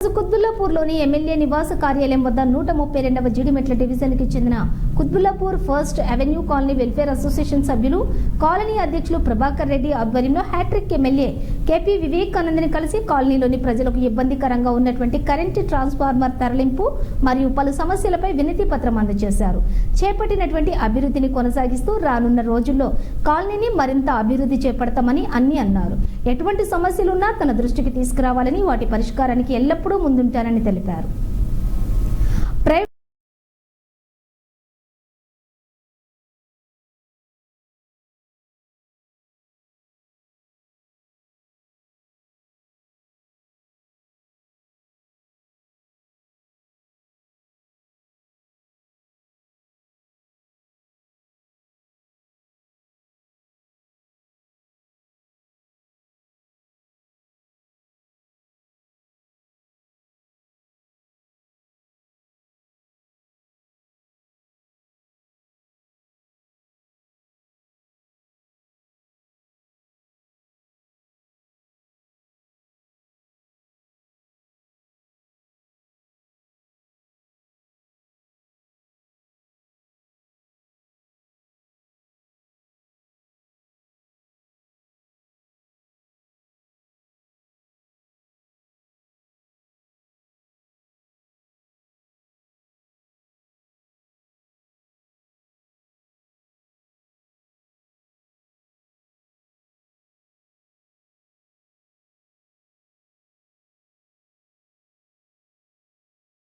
Quthbullapur కుత్బుల్లాపూర్లోని MLA నివాస కార్యాలయం వద్ద నూట ముప్పై రెండవ జిడిమెట్ల డివిజన్కి చెందిన Quthbullapur first avenue colony welfare association సభ్యులు కాలనీ అధ్యక్షులు ప్రభాకర్ రెడ్డి ఆధ్వర్యంలో హ్యాట్రిక్ ఎమ్మెల్యే కేపీ వివేకానందని కలిసి కాలనీలోని ప్రజలకు ఇబ్బందికరంగా ఉన్నటువంటి కరెంటు ట్రాన్స్ఫార్మర్ తరలింపు మరియు పలు సమస్యలపై వినతి పత్రం అందజేశారు. చేపట్టినటువంటి అభివృద్ధిని కొనసాగిస్తూ రానున్న రోజుల్లో కాలనీని మరింత అభివృద్ధి చేపడతామని అన్ని అన్నారు. ఎటువంటి సమస్యలున్నా తన దృష్టికి తీసుకురావాలని వాటి పరిష్కారానికి ఎల్లప్పుడూ ఎల్లప్పుడూ ముందుంటానని తెలిపారు.